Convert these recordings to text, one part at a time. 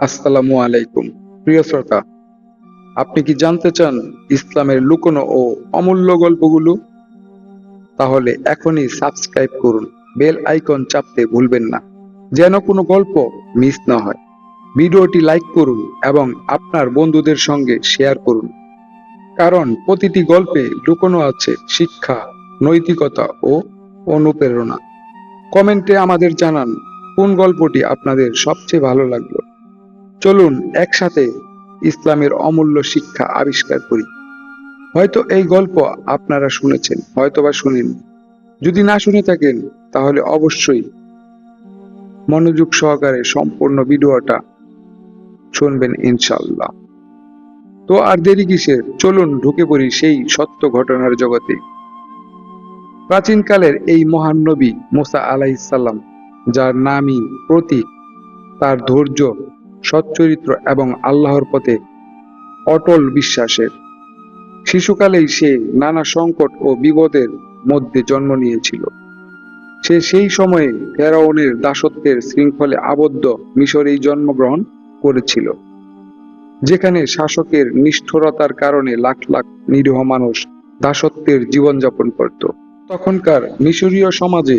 আসসালামু আলাইকুম। প্রিয় শ্রোতা, আপনি কি জানতে চান ইসলামের লুকোনো ও অমূল্য গল্পগুলো? তাহলে এখনই সাবস্ক্রাইব করুন, বেল আইকন চাপতে ভুলবেন না, যেন কোনো গল্প মিস না হয়। ভিডিওটি লাইক করুন এবং আপনার বন্ধুদের সঙ্গে শেয়ার করুন। কারণ প্রতিটি গল্পে লুকোনো আছে শিক্ষা, নৈতিকতা ও অনুপ্রেরণা। কমেন্টে আমাদের জানান, কোন গল্পটি আপনাদের সবচেয়ে ভালো লাগল। চলুন একসাথে ইসলামের অমূল্য শিক্ষা আবিষ্কার করি। হয়তো এই গল্প আপনারা শুনেছেন, হয়তোবা শুনেন যদি না শুনে থাকেন, তাহলে অবশ্যই মনোযোগ সহকারে সম্পূর্ণ ভিডিওটা শুনবেন ইনশাল্লাহ তো আর দেরি কিসের? চলুন ঢুকে পড়ি সেই সত্য ঘটনার জগতে। প্রাচীনকালের এই মহান নবী মোসা আলাইসাল্লাম যার নামই প্রতীক, তার ধৈর্য সচ্চরিত্র এবং আল্লাহর পথে অটল বিশ্বাসের। শিশুকালেই সে নানা সংকট ও বিপদের মধ্যে জন্ম নিয়েছিল। সে সেই সময়ে ফেরাউনের দাসত্বের শৃঙ্খলে আবদ্ধ মিশরেই জন্মগ্রহণ করেছিল, যেখানে শাসকের নিষ্ঠুরতার কারণে লাখ লাখ নিরীহ মানুষ দাসত্বের জীবনযাপন করত। তখনকার মিশরীয় সমাজে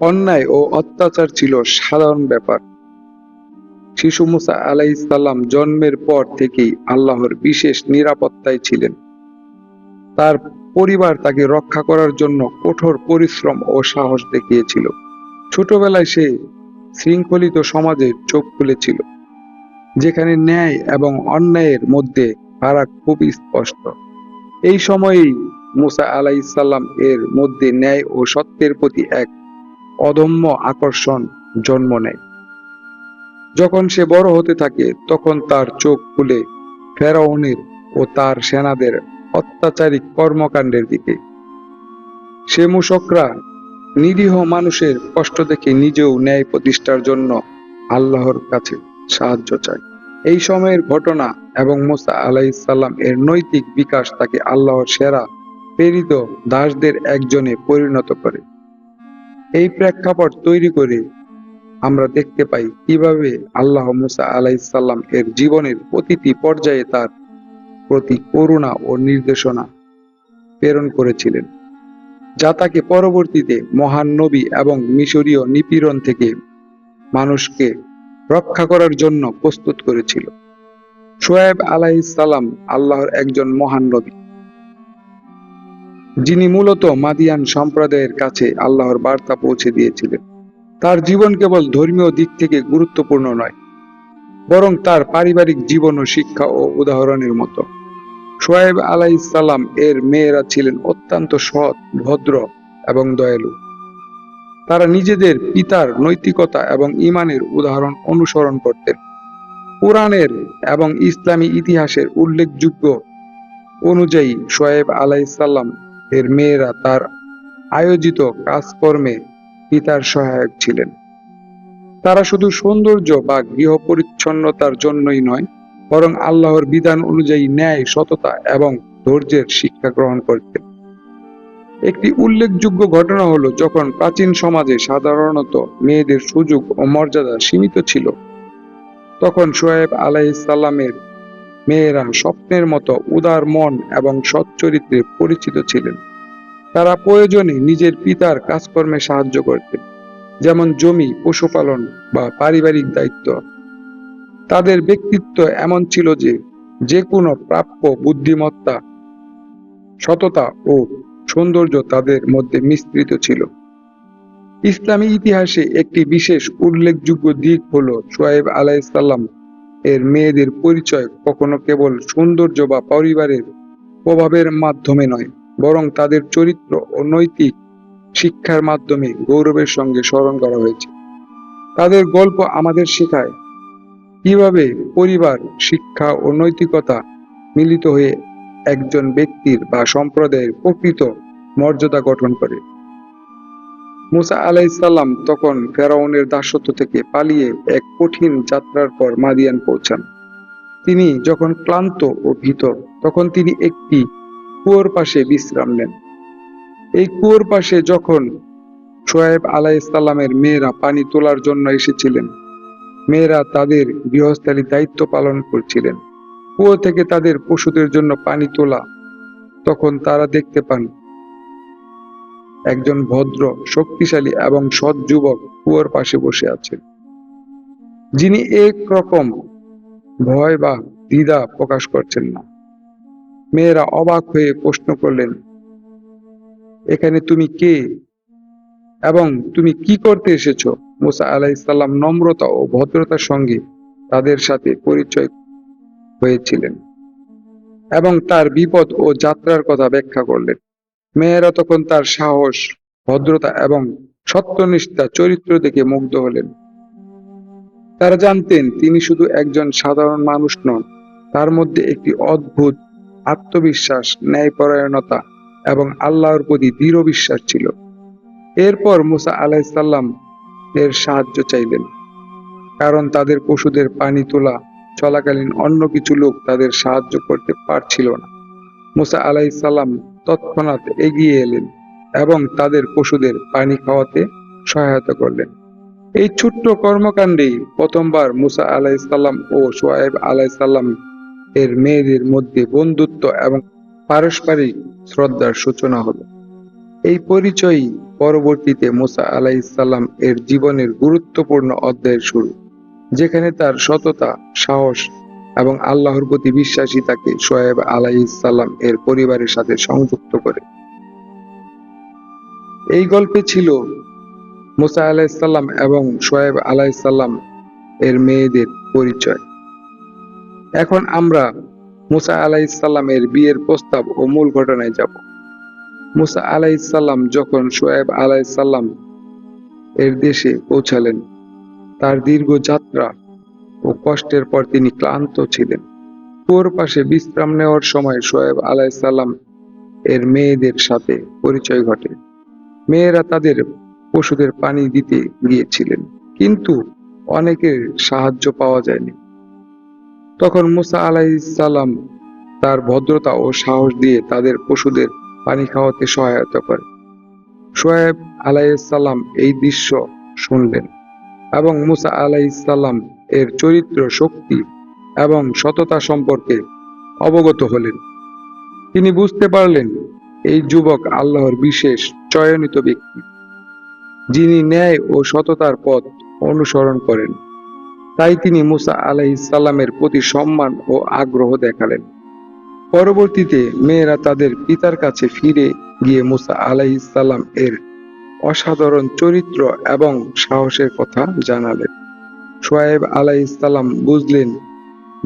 অন্যায় ও অত্যাচার ছিল সাধারণ ব্যাপার। শিশু মুসা আলাইসাল্লাম জন্মের পর থেকেই আল্লাহর বিশেষ নিরাপত্তায় ছিলেন। তার পরিবার তাকে রক্ষা করার জন্য কঠোর পরিশ্রম ও সাহস দেখিয়েছিল। ছোটবেলায় সে শৃঙ্খলিত সমাজে চোখ খুলেছিল যেখানে ন্যায় এবং অন্যায়ের মধ্যে ফারাক খুবই স্পষ্ট। এই সময়েই মুসা আলাইসাল্লাম এর মধ্যে ন্যায় ও সত্যের প্রতি এক অদম্য আকর্ষণ জন্ম নেয়। যখন সে বড় হতে থাকে, তখন তার চোখ খুলে ফেরাউনের ও তার সেনাদের অত্যাচারী কর্মকাণ্ডের দিকে। সে মূষকরা নিরীহ মানুষের কষ্ট দেখে নিজেও ন্যায় প্রতিষ্ঠার জন্য আল্লাহর কাছে সাহায্য চায়। এই সময়ের ঘটনা এবং মোসা আলাইসাল্লাম এর নৈতিক বিকাশ তাকে আল্লাহর সেরা প্রেরিত দাসদের একজনে পরিণত করে। এই প্রেক্ষাপট তৈরি করে আমরা দেখতে পাই কীভাবে আল্লাহ মুসা আলাইসাল্লাম এর জীবনের প্রতিটি পর্যায়ে তার প্রতি করুণা ও নির্দেশনা প্রেরণ করেছিলেন, যা তাকে পরবর্তীতে মহান নবী এবং মিশরীয় নিপীড়ন থেকে মানুষকে রক্ষা করার জন্য প্রস্তুত করেছিল। সোয়েব আলাইসাল্লাম আল্লাহর একজন মহান নবী, যিনি মূলত মাদিয়ান সম্প্রদায়ের কাছে আল্লাহর বার্তা পৌঁছে দিয়েছিলেন। তার জীবন কেবল ধর্মীয় দিক থেকে গুরুত্বপূর্ণ নয়, বরং তার পারিবারিক জীবন ও শিক্ষা ও উদাহরণের মতো। সোয়েব আলাইসাল্লাম এর মেয়েরা ছিলেন অত্যন্ত সৎ, ভদ্র এবং দয়ালু। তারা নিজেদের পিতার নৈতিকতা এবং ইমানের উদাহরণ অনুসরণ করতেন। কোরআনের এবং ইসলামী ইতিহাসের উল্লেখযোগ্য অনুযায়ী সোয়েব আলাইসাল্লাম এর মেয়েরা তার আয়োজিত কাজকর্মে পিতার সহায়ক ছিলেন। তারা শুধু সৌন্দর্য বা গৃহ পরিচ্ছন্নতার জন্যই নয়, বরং আল্লাহর বিধান অনুযায়ী ন্যায়, সততা এবং ধৈর্যের শিক্ষা গ্রহণ করতেন। একটি উল্লেখযোগ্য ঘটনা হলো যখন প্রাচীন সমাজে সাধারণত মেয়েদের সুযোগ ও মর্যাদা সীমিত ছিল, তখন সোয়েব আলাইসাল্লামের মেয়েরা স্বপ্নের মতো উদার মন এবং সৎ চরিত্রে পরিচিত ছিলেন। তারা প্রয়োজনে নিজের পিতার কাজকর্মে সাহায্য করতেন, যেমন জমি, পশুপালন বা পারিবারিক দায়িত্ব। তাদের ব্যক্তিত্ব এমন ছিল যে যে কোনো প্রাপ্য বুদ্ধিমত্তা, সততা ও সৌন্দর্য তাদের মধ্যে মিশ্রিত ছিল। ইসলামী ইতিহাসে একটি বিশেষ উল্লেখযোগ্য দিক হল সোয়েব আলাইসাল্লাম এর মেয়েদের পরিচয় কখনো কেবল সৌন্দর্য বা পরিবারের প্রভাবের মাধ্যমে নয়। বরং তাদের চরিত্র ও নৈতিক শিক্ষার মাধ্যমে গৌরবের সঙ্গে স্মরণ করা হয়েছে। তাদের গল্প আমাদের শেখায় কীভাবে পরিবার, শিক্ষা ও নৈতিকতা মিলিত হয়ে একজন ব্যক্তির বা সম্প্রদায়ের প্রকৃত মর্যাদা গঠন করে। মুসা আলাইসাল্লাম তখন ফেরাউনের দাসত্ব থেকে পালিয়ে এক কঠিন যাত্রার পর মাদিয়ান পৌঁছান। তিনি যখন ক্লান্ত ও ভীত, তখন তিনি একটি কুয়োর পাশে বিশ্রাম নেন। এই কুয়োর পাশে যখন সোয়েব আলাইসাল্লামের মেয়েরা পানি তোলার জন্য এসেছিলেন, মেয়েরা তাদের গৃহস্থালী দায়িত্ব পালন করছিলেন। কুয়ো থেকে তাদের পশুদের জন্য পানি তোলা, তখন তারা দেখতে পান, একজন ভদ্র, শক্তিশালী এবং সৎ যুবক কুয়োর পাশে বসে আছেন যিনি এক রকম ভয় বা দ্বিধা প্রকাশ করছেন না। মেয়েরা অবাক হয়ে প্রশ্ন করলেন, এখানে তুমি কে এবং তুমি কি করতে এসেছ? মুসা আলাইসাল্লাম নম্রতা ও ভদ্রতার সঙ্গে তাদের সাথে পরিচয় হয়েছিলেন এবং তার বিপদ ও যাত্রার কথা ব্যাখ্যা করলেন। মেয়েরা তখন তার সাহস, ভদ্রতা এবং সত্যনিষ্ঠা চরিত্র দেখে মুগ্ধ হলেন। তারা জানতেন, তিনি শুধু একজন সাধারণ মানুষ নন, তার মধ্যে একটি অদ্ভুত আত্মবিশ্বাস, ন্যায়পরায়ণতা এবং আল্লাহর প্রতি দৃঢ় বিশ্বাস ছিল। এরপর মুসা আলাইসাল্লাম এর সাহায্য চাইলেন, কারণ তাদের পশুদের পানি তোলা চলাকালীন অন্য কিছু লোক তাদের সাহায্য করতে পারছিল না। মুসা আলাইসাল্লাম তৎক্ষণাৎ এগিয়ে এলেন এবং তাদের পশুদের পানি খাওয়াতে সহায়তা করলেন। এই ছোট্ট কর্মকাণ্ডেই প্রথমবার মুসা আলাইসাল্লাম ও সোয়েব আলাইসাল্লাম এর মেয়েদের মধ্যে বন্ধুত্ব এবং পারস্পরিক শ্রদ্ধার সূচনা হলো। এই পরিচয়ই পরবর্তীতে মুসা আলাইসাল্লাম এর জীবনের গুরুত্বপূর্ণ অধ্যায়ের শুরু, যেখানে তার সততা, সাহস এবং আল্লাহর প্রতি বিশ্বাসী তাকে সোয়েব আলাইসাল্লাম এর পরিবারের সাথে সংযুক্ত করে। এই গল্পে ছিল মুসা আলাইসাল্লাম এবং সোয়েব আলাইসাল্লাম এর মেয়েদের পরিচয়। এখন আমরা মুসা আলাইসাল্লাম এর বিয়ের প্রস্তাব ও মূল ঘটনায় যাব। মুসা আলাইসাল্লাম যখন সোয়েব আলাইসাল্লাম এর দেশে পৌঁছালেন, তার দীর্ঘ যাত্রা ও কষ্টের পর তিনি ক্লান্ত ছিলেন। কুয়োর পাশে বিশ্রাম নেওয়ার সময় সোয়েব আলাইসাল্লাম এর মেয়েদের সাথে পরিচয় ঘটে। মেয়েরা তাদের পশুদের পানি দিতে গিয়েছিলেন, কিন্তু অনেকের সাহায্য পাওয়া যায়নি। তখন মুসা আলাইসাল্লাম তার ভদ্রতা ও সাহস দিয়ে তাদের পশুদের পানি খাওয়াতে সহায়তা করে। সোয়েব আলাইসাল্লাম এই দৃশ্য শুনলেন এবং মুসা আলাইসাল্লাম এর চরিত্র, শক্তি এবং সততা সম্পর্কে অবগত হলেন। তিনি বুঝতে পারলেন এই যুবক আল্লাহর বিশেষ চয়নিত ব্যক্তি, যিনি ন্যায় ও সততার পথ অনুসরণ করেন। তাই তিনি মুসা আলাইসাল্লামের প্রতি সম্মান ও আগ্রহ দেখালেন। পরবর্তীতে মেয়েরা তাদের পিতার কাছে ফিরে গিয়ে মুসা আলাইসাল্লাম এর অসাধারণ চরিত্র এবং সাহসের কথা জানালেন। সোয়েব আলাইসাল্লাম বুঝলেন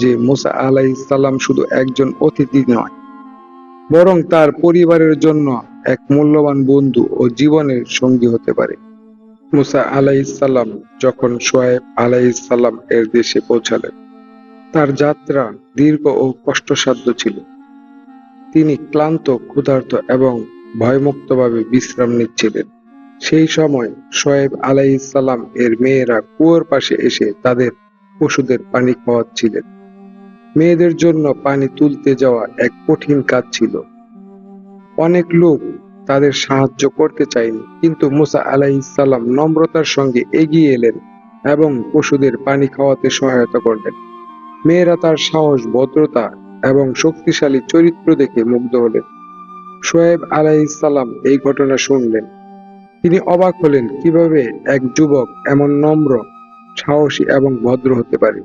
যে মুসা আলাইসাল্লাম শুধু একজন অতিথি নয়, বরং তার পরিবারের জন্য এক মূল্যবান বন্ধু ও জীবনের সঙ্গী হতে পারে। মুসা আলাইসাল্লাম যখন সোয়েব আলাইসাল্লাম এর দেশে পৌঁছালেন, তার যাত্রা দীর্ঘ ও কষ্টসাধ্য ছিল। তিনি ক্লান্ত, ক্ষুধার্ত এবং ভয়মুক্তভাবে বিশ্রাম নিচ্ছিলেন। সেই সময় শোয়েব আলাইসাল্লাম এর মেয়েরা কুয়োর পাশে এসে তাদের পশুদের পানি খাওয়াচ্ছিলেন। মেয়েদের জন্য পানি তুলতে যাওয়া এক কঠিন কাজ ছিল। অনেক লোক তাদের সাহায্য করতে চায়নি। কিন্তু মুসা আলাইসাল্লাম নম্রতার সঙ্গে এগিয়ে এলেন এবং পশুদের পানি খাওয়াতে সহায়তা করলেন। মেয়েরা তার সাহস, ভদ্রতা এবং শক্তিশালী চরিত্র দেখে মুগ্ধ হলেন। শোয়েব আলাইসাল্লাম এই ঘটনা শুনলেন। তিনি অবাক হলেন কীভাবে এক যুবক এমন নম্র, সাহসী এবং ভদ্র হতে পারে।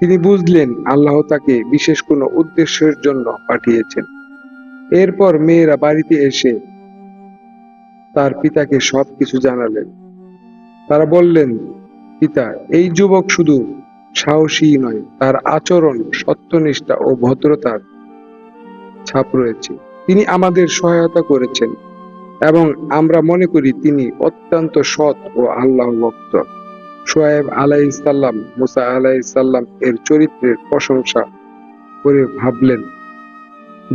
তিনি বুঝলেন আল্লাহ তাকে বিশেষ কোনো উদ্দেশ্যের জন্য পাঠিয়েছেন। এরপর মেয়েরা বাড়িতে এসে তার পিতাকে সবকিছু জানালেন। তারা বললেন, পিতা, এই যুবক শুধু সাহসী নয়, তার আচরণ, সত্যনিষ্ঠা ও ভদ্রতার ছাপ রয়েছে। তিনি আমাদের সহায়তা করেছেন এবং আমরা মনে করি তিনি অত্যন্ত সৎ ও আল্লাহ ভক্ত। সোয়েব আলাইসাল্লাম মুসা আলাইসাল্লাম এর চরিত্রের প্রশংসা করে ভাবলেন।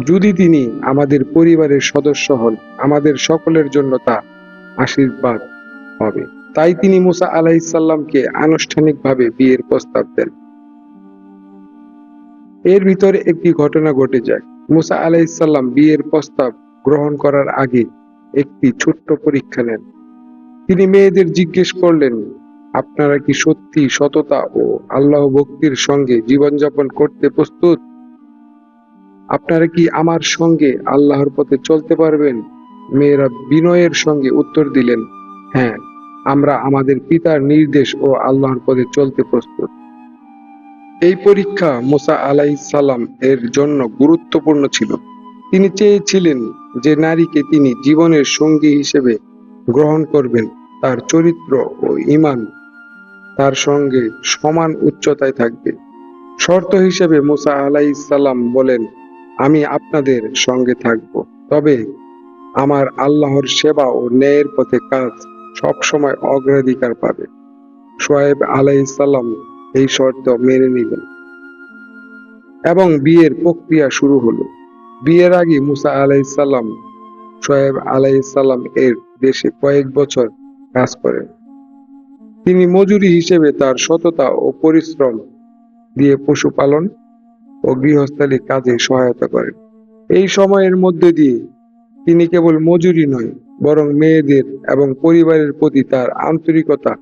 যদি তিনি আমাদের পরিবারের সদস্য হন, আমাদের সকলের জন্য তা আশীর্বাদ হবে। তাই তিনি মুসা আলাইসাল্লামকে আনুষ্ঠানিকভাবে বিয়ের প্রস্তাব দেন। এর ভিতরে একটি ঘটনা ঘটে যায়। মুসা আলাইসাল্লাম বিয়ের প্রস্তাব গ্রহণ করার আগে একটি ছোট্ট পরীক্ষা নেন। তিনি মেয়েদের জিজ্ঞেস করলেন, আপনারা কি সত্যি সততা ও আল্লাহ ভক্তির সঙ্গে জীবনযাপন করতে প্রস্তুত? আপনারা কি আমার সঙ্গে আল্লাহর পথে চলতে পারবেন? মেয়েরা বিনয়ের সঙ্গে উত্তর দিলেন হ্যাঁ আমরা আমাদের পিতার নির্দেশ ও আল্লাহর পথে চলতে প্রস্তুত। এই পরীক্ষা মোসা আলাই সালাম এর জন্য গুরুত্বপূর্ণ ছিল। তিনি চেয়েছিলেন যে নারীকে তিনি জীবনের সঙ্গী হিসেবে গ্রহণ করবেন, তার চরিত্র ও ইমান তার সঙ্গে সমান উচ্চতায় থাকবে। শর্ত হিসেবে মুসা আলাইসাল্লাম বলেন আমি আপনাদের সঙ্গে থাকব। তবে আমার আল্লাহর সেবা ও ন্যায়ের পথে কাজ সবসময় অগ্রাধিকার পাবে। সোয়েব আলাইসাল্লাম এই শর্ত মেনে নিলেন। এবং বিয়ের প্রক্রিয়া শুরু হলো। বিয়ের আগে মুসা আলাইসাল্লাম সোয়েব আলাইসাল্লাম এর দেশে কয়েক বছর কাজ করেন। তিনি মজুরি হিসেবে তার সততা ও পরিশ্রম দিয়ে পশুপালন ও গৃহস্থালী কাজে সহায়তা করেন এই সময়ের মধ্যে দিয়ে তিনি কেবল মজুরি নয়, বরং মেয়েদের এবং পরিবারের প্রতি তার আন্তরিকতা,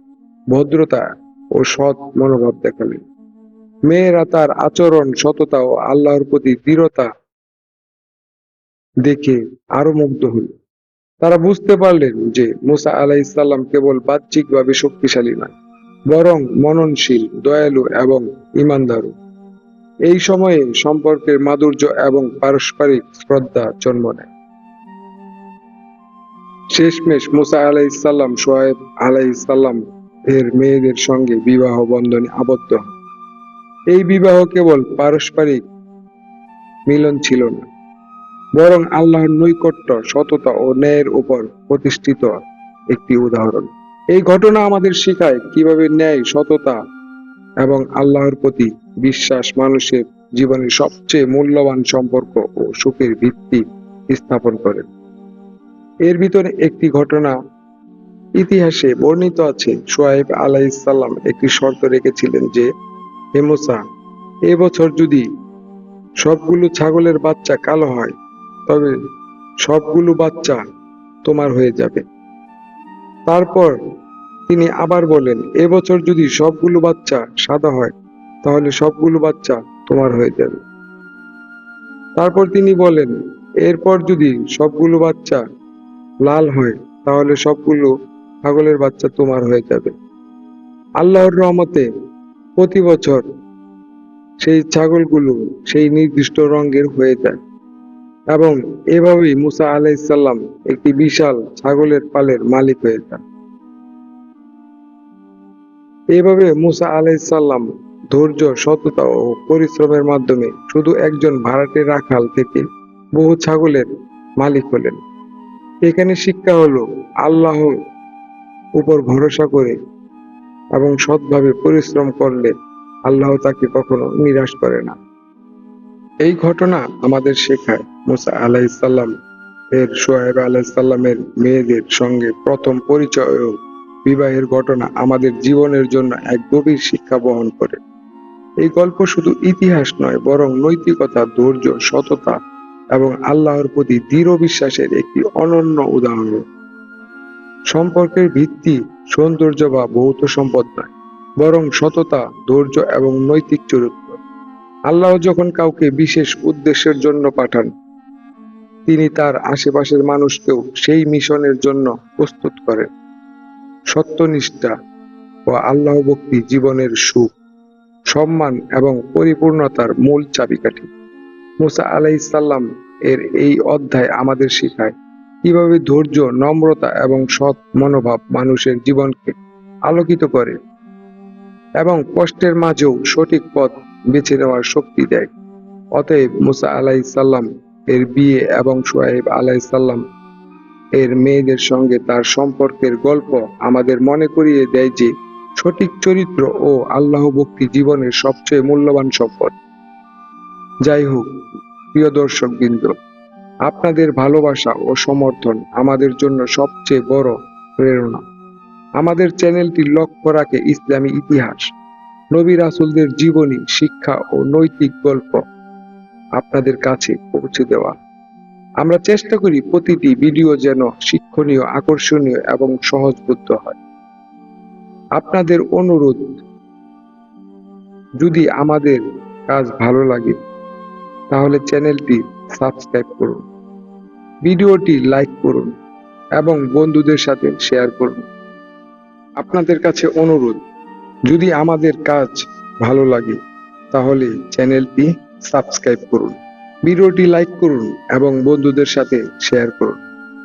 ভদ্রতা ও সৎ মনোভাব দেখালেন। মেয়েরা তার আচরণ, সততা ও আল্লাহর প্রতি দৃঢ়তা দেখে আরও মুগ্ধ হল। তারা বুঝতে পারলেন যে মুসা আলাহ আলাইসাল্লাম কেবল বাহ্যিকভাবে শক্তিশালী নয়, বরং মননশীল, দয়ালু এবং ইমানদারু এই সময়ে সম্পর্কের মাধুর্য এবং পারস্পরিক শ্রদ্ধা জন্ম নেয়। শেষমেশ মুসা আলাইসাল্লাম সোয়েব আলাইসাল্লাম এর মেয়েদের সঙ্গে বিবাহ বন্ধনে আবদ্ধ হন। এই বিবাহ কেবল পারস্পরিক মিলন ছিল না, বরং আল্লাহর নৈকট্য, সততা ও ন্যায়ের উপর প্রতিষ্ঠিত একটি উদাহরণ। এই ঘটনা আমাদের শেখায় কীভাবে ন্যায়, সততা এবং আল্লাহর প্রতি বিশ্বাস মানুষের জীবনের সবচেয়ে মূল্যবান সম্পর্ক ও সুখের ভিত্তি স্থাপন করে। এর ভিতরে একটি ঘটনা ইতিহাসে বর্ণিত আছে। সোয়াইব আলাইসাল্লাম একটি শর্ত রেখেছিলেন যে হেমোসা এবছর যদি সবগুলো ছাগলের বাচ্চা কালো হয়, তবে সবগুলো বাচ্চা তোমার হয়ে যাবে। তারপর তিনি আবার বলেন, এবছর যদি সবগুলো বাচ্চা সাদা হয়, তাহলে সবগুলো বাচ্চা তোমার হয়ে যাবে। তারপর তিনি বলেন, এরপর যদি সবগুলো বাচ্চা লাল হয়, তাহলে সবগুলো ছাগলের বাচ্চা তোমার হয়ে যাবে। আল্লাহর রহমতে প্রতি বছর সেই ছাগলগুলো সেই নির্দিষ্ট রঙের হয়ে যায় এবং এভাবেই মুসা আলাইসাল্লাম একটি বিশাল ছাগলের পালের মালিক হয়ে যান। এইভাবে মুসা আলাইসাল্লাম ধৈর্য, সততা ও পরিশ্রমের মাধ্যমে শুধু একজন ভাড়াটে রাখাল থেকে বহু ছাগলের মালিক হলেন। এখানে শিক্ষা হলো আল্লাহ উপর ভরসা করে এবং সৎভাবে পরিশ্রম করলে আল্লাহ তাকে কখনো নিরাশ করে না। এই ঘটনা আমাদের শেখায় মুসা আলাইসাল্লাম এর সোহেব আলাইসাল্লামের মেয়েদের সঙ্গে প্রথম পরিচয় বিবাহের ঘটনা আমাদের জীবনের জন্য এক গভীর শিক্ষা বহন করে। এই গল্প শুধু ইতিহাস নয়, বরং নৈতিকতা, ধৈর্য, সততা এবং আল্লাহর প্রতি দৃঢ় বিশ্বাসের একটি অনন্য উদাহরণ। সম্পর্কের ভিত্তি সৌন্দর্য বা ভৌত সম্পদ নয়, বরং সততা, ধৈর্য এবং নৈতিক চরিত্র। আল্লাহ যখন কাউকে বিশেষ উদ্দেশ্যের জন্য পাঠান, তিনি তার আশেপাশের মানুষকেও সেই মিশনের জন্য প্রস্তুত করেন। সত্যনিষ্ঠা ও আল্লাহ ভক্তি জীবনের সুখ, সম্মান এবং পরিপূর্ণতার মূল চাবিকাঠি। মুসা আলাইসাল্লাম এর এই অধ্যায় আমাদের শেখায় কীভাবে ধৈর্য, নম্রতা এবং সৎ মনোভাব মানুষের জীবনকে আলোকিত করে এবং কষ্টের মাঝেও সঠিক পথ বেছে নেওয়ার শক্তি দেয়। অতএব মুসা আলাইসাল্লাম এর বিয়ে এবং সোহেব আলাইসাল্লাম এর মেয়েদের সঙ্গে তার সম্পর্কের গল্প আমাদের মনে করিয়ে দেয় যে, সঠিক চরিত্র ও আল্লাহ ভক্তি জীবনের সবচেয়ে মূল্যবান সম্পদ। যাই হোক, প্রিয় দর্শক বৃন্দ আপনাদের ভালোবাসা ও সমর্থন আমাদের জন্য সবচেয়ে বড় প্রেরণা। আমাদের চ্যানেলটি লক্ষ্য রাখে ইসলামী ইতিহাস, নবী রাসুলদের জীবনী, শিক্ষা ও নৈতিক গল্প আপনাদের কাছে পৌঁছে দেওয়া। আমরা চেষ্টা করি প্রতিটি ভিডিও যেন শিক্ষণীয়, আকর্ষণীয় এবং সহজবোধ্য হয়। আপনাদের অনুরোধ, যদি আমাদের কাজ ভালো লাগে, তাহলে চ্যানেলটি সাবস্ক্রাইব করুন, ভিডিওটি লাইক করুন এবং বন্ধুদের সাথে শেয়ার করুন। আপনাদের কাছে অনুরোধ, যদি আমাদের কাজ ভালো লাগে, তাহলে চ্যানেলটি সাবস্ক্রাইব করুন। ভিডিওটি লাইক করুন এবং বন্ধুদের সাথে শেয়ার করুন।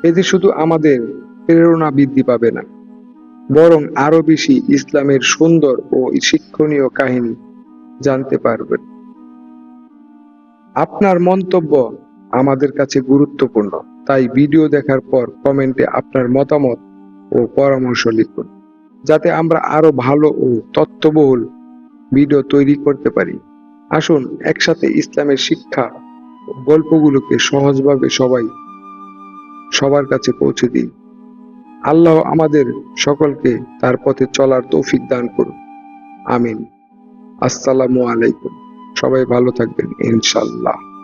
এতে শুধু আমাদের প্রেরণা বৃদ্ধি পাবে না, বরং আরও বেশি ইসলামের সুন্দর ও শিক্ষণীয় কাহিনী জানতে পারবেন। আপনার মন্তব্য আমাদের কাছে গুরুত্বপূর্ণ, তাই ভিডিও দেখার পর কমেন্টে আপনার মতামত ও পরামর্শ লিখুন, যাতে আমরা আরও ভালো ও তত্ত্ববহুল ভিডিও তৈরি করতে পারি। আসুন একসাথে ইসলামের শিক্ষা গল্পগুলোকে সহজভাবে সবাই সবার কাছে পৌঁছে দিই আল্লাহ আমাদের সকলকে তার পথে চলার তৌফিক দান করুন। আমিন। আসসালামু আলাইকুম। সবাই ভালো থাকবেন ইনশাল্লাহ